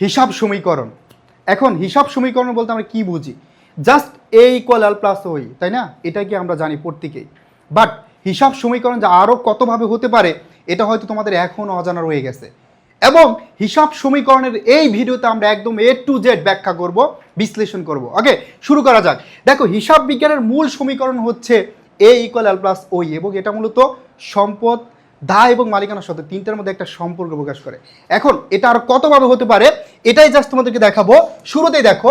হিসাব সমীকরণ। এখন হিসাব সমীকরণ বলতে আমরা কি বুঝি? Just A equal L plus ওই তাই না? এটা কি আমরা জানি প্রত্যেকেই বাট হিসাব সমীকরণ যা আরও কতভাবে হতে পারে, এটা হয়তো তোমাদের এখনও অজানা রয়ে গেছে। এবং হিসাব সমীকরণের এই ভিডিওতে আমরা একদম এ টু জেড ব্যাখ্যা করব, বিশ্লেষণ করব। ওকে শুরু করা যাক। দেখো, হিসাব বিজ্ঞানের মূল সমীকরণ হচ্ছে এ ইকুয়াল এল প্লাস ওই এবং এটা মূলত সম্পদ দায় এবং মালিকানার সাথে তিনটার মধ্যে একটা সম্পর্ক প্রকাশ করে। এখন এটা আর কতভাবে হতে পারে, এটাই জাস্ট তোমাদেরকে দেখাবো। শুরুতেই দেখো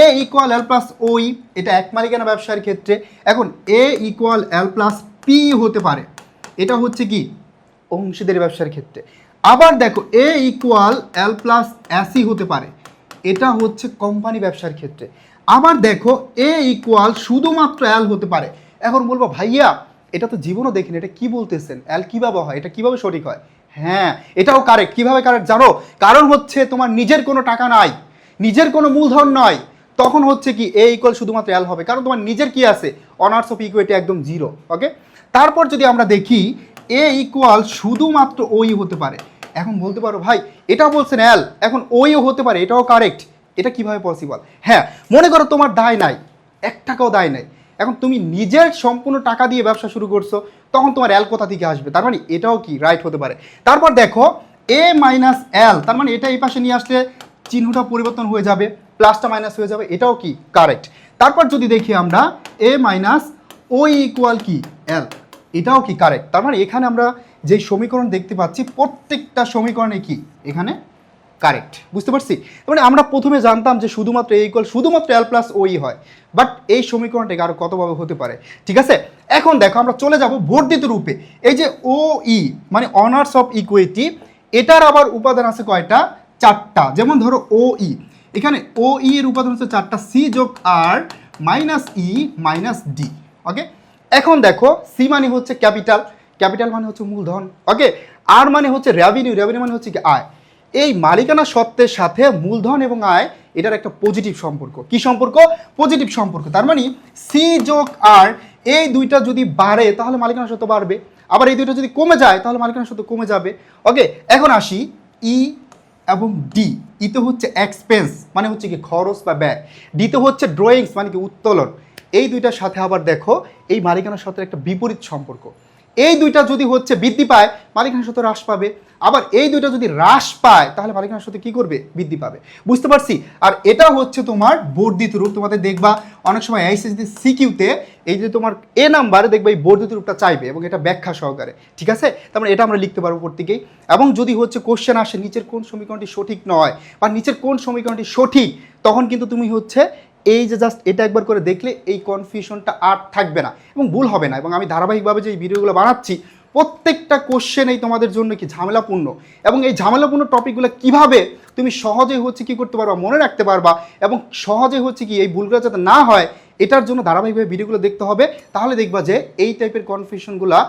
এ ইকুয়াল এল প্লাস ওই এটা এক মালিকানা ব্যবসার ক্ষেত্রে। এখন A equal L plus P হতে পারে, এটা হচ্ছে কি? অংশীদারি ব্যবসার ক্ষেত্রে। আবার দেখো এ ইকুয়াল এল প্লাস অ্যাসি হতে পারে, এটা হচ্ছে কোম্পানি ব্যবসার ক্ষেত্রে। আবার দেখো এ ইকুয়াল শুধুমাত্র এল হতে পারে। এখন বলব, ভাইয়া এটা তো জীবনও দেখিনি, এটা কি বলতেছেন? অ্যাল কীভাবে হয়? এটা কীভাবে সঠিক হয়? হ্যাঁ এটাও কারেক্ট কীভাবে কারেক্ট জানো, কারণ হচ্ছে তোমার নিজের কোনো টাকা নাই, নিজের কোনো মূলধন নয় তখন হচ্ছে কি এ ইকুয়াল শুধুমাত্র অ্যাল হবে। কারণ তোমার নিজের কি আছে? অনার্স অফ ইকুইটি একদম জিরো ওকে তারপর যদি আমরা দেখি এ ইকুয়াল শুধুমাত্র ওই হতে পারে। এখন বলতে পারো, ভাই এটা বলছেন অ্যাল এখন ওইও হতে পারে, এটাও কারেক্ট এটা কীভাবে পসিবল হ্যাঁ মনে করো তোমার দায় নাই, এক টাকাও দায় নাই। এখন তুমি নিজের সম্পূর্ণ টাকা দিয়ে ব্যবসা শুরু করছ, তখন তোমার এল কোথা থেকে আসবে? তার মানে এটাও কি রাইট হতে পারে? তারপর দেখো এ মাইনাস এল তার মানে এটা এই পাশে নিয়ে আসলে চিহ্নটা পরিবর্তন হয়ে যাবে প্লাসটা মাইনাস হয়ে যাবে, এটাও কি? কারেক্ট তারপর যদি দেখি আমরা এ মাইনাস ও ইকুয়াল কি? এল এটাও কি কারেক্ট তার মানে এখানে আমরা যে সমীকরণ দেখতে পাচ্ছি, প্রত্যেকটা সমীকরণে কি? এখানে কারেক্ট, বুঝতে পারছি? মানে আমরা প্রথমে জানতাম যে শুধুমাত্র এ ইকুয়াল শুধুমাত্র এল প্লাস ওই হয়। বাট এই সমীকরণটা আরও কতভাবে হতে পারে? ঠিক আছে? এখন দেখো, আমরা চলে যাব বর্ধিত রূপে। এই যে ও ই মানে অনার্স অফ ইকুইটি এটার আবার উপাদান আছে কয়টা? চারটা। যেমন ধরো ও ই এখানে ও ই এর উপাদান হচ্ছে চারটা সি যোগ R minus E minus D okay এখন দেখো সি মানে হচ্ছে ক্যাপিটাল ক্যাপিটাল মানে হচ্ছে মূলধন ওকে আর মানে হচ্ছে রেভিনিউ রেভিনিউ মানে হচ্ছে কি আয়। এই মালিকানা সত্ত্বের সাথে মূলধন এবং আয়, এটার একটা পজিটিভ সম্পর্ক। কি সম্পর্ক? পজিটিভ সম্পর্ক। তার মানে সি যোগ আর এই দুইটা যদি বাড়ে, তাহলে মালিকানা সত্ত্ব বাড়বে। আবার এই দুইটা যদি কমে যায়, তাহলে মালিকানা সত্ত্ব কমে যাবে। ওকে এখন আসি ই এবং ডি ইতে হচ্ছে এক্সপেন্স মানে হচ্ছে কি খরচ বা ব্যয়। ডিতে হচ্ছে ড্রয়িংস মানে কি উত্তোলন। এই দুইটার সাথে আবার দেখো, এই মালিকানার সাথে একটা বিপরীত সম্পর্ক। এই দুইটা যদি হচ্ছে বৃদ্ধি পায় মালিকানার সাথে হ্রাস পাবে। আবার এই দুইটা যদি হ্রাস পায়, তাহলে মালিকানার সাথে কি করবে? বৃদ্ধি পাবে। বুঝতে পারছি? আর এটা হচ্ছে তোমার বর্ধিত রূপ। তোমাদের দেখবা, অনেক সময় আইসিসি সিকিউতে এই যে তোমার এ নাম্বারে দেখবে এই বর্ধিত রূপটা চাইবে এবং এটা ব্যাখ্যা সহকারে। ঠিক আছে? তার মানে এটা আমরা লিখতে পারব প্রত্যেকেই। এবং যদি হচ্ছে কোশ্চেন আসে, নিচের কোন সমীকরণটি সঠিক নয় বা নিচের কোন সমীকরণটি সঠিক, তখন কিন্তু তুমি হচ্ছে এই যে জাস্ট এটা একবার করে দেখলে এই কনফিউশনটা আর থাকবে না এবং ভুল হবে না এবং আমি ধারাবাহিকভাবে যে ভিডিওগুলো বানাচ্ছি, প্রত্যেকটা কোশ্চেন এই তোমাদের জন্য কি ঝামেলাপূর্ণ? এবং এই ঝামেলাপূর্ণ টপিকগুলো কীভাবে তুমি সহজে হচ্ছে কি করতে পারবা, মনে রাখতে পারবা এবং সহজে হচ্ছে কি এই ভুলগুলো যাতে না হয়, এটার জন্য ধারাবাহিকভাবে ভিডিওগুলো দেখতে হবে। তাহলে দেখবা যে এই টাইপের কনফিউশনগুলো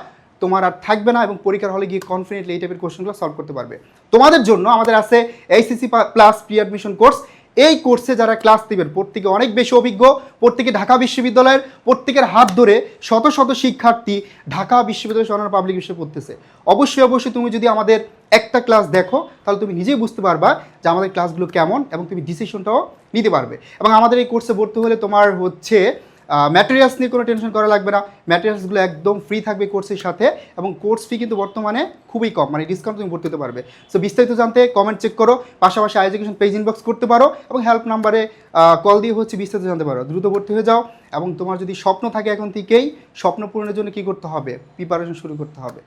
তোমার আর থাকবে না এবং পরীক্ষার হলে গিয়ে কনফিডেন্টলি এই টাইপের কোশ্চেনগুলো সলভ করতে পারবে। তোমাদের জন্য আমাদের আছে HSC plus pre admission course এই কোর্সে যারা ক্লাস দিবেন, প্রত্যেকে অনেক বেশি অভিজ্ঞ, প্রত্যেকে ঢাকা বিশ্ববিদ্যালয়ের প্রত্যেকের হাত ধরে শত শত শিক্ষার্থী ঢাকা বিশ্ববিদ্যালয় সরকার পাবলিক বিষয়ে পড়তেছে। অবশ্যই অবশ্যই তুমি যদি আমাদের একটা ক্লাস দেখো, তাহলে তুমি নিজেই বুঝতে পারবা যে আমাদের ক্লাসগুলো কেমন এবং তুমি ডিসিশনটাও নিতে পারবে। এবং আমাদের এই কোর্সে ভর্তি হলে তোমার হচ্ছে ম্যাটেরিয়ালস নিয়ে কোনো টেনশন করা লাগবে না। ম্যাটেরিয়ালসগুলো একদম ফ্রি থাকবে কোর্সের সাথে এবং কোর্স ফি কিন্তু বর্তমানে খুবই কম মানে ডিসকাউন্ট তুমি ভর্তি হতে পারবে। সো বিস্তারিত জানতে কমেন্ট চেক করো, পাশাপাশি এডুকেশন পেজ ইনবক্স করতে পারো এবং হেল্প নাম্বারে কল দিয়ে হচ্ছে বিস্তারিত জানতে পারো। দ্রুত ভর্তি হয়ে যাও এবং তোমার যদি স্বপ্ন থাকে এখন থেকেই, স্বপ্ন পূরণের জন্য কী করতে হবে? প্রিপারেশন শুরু করতে হবে।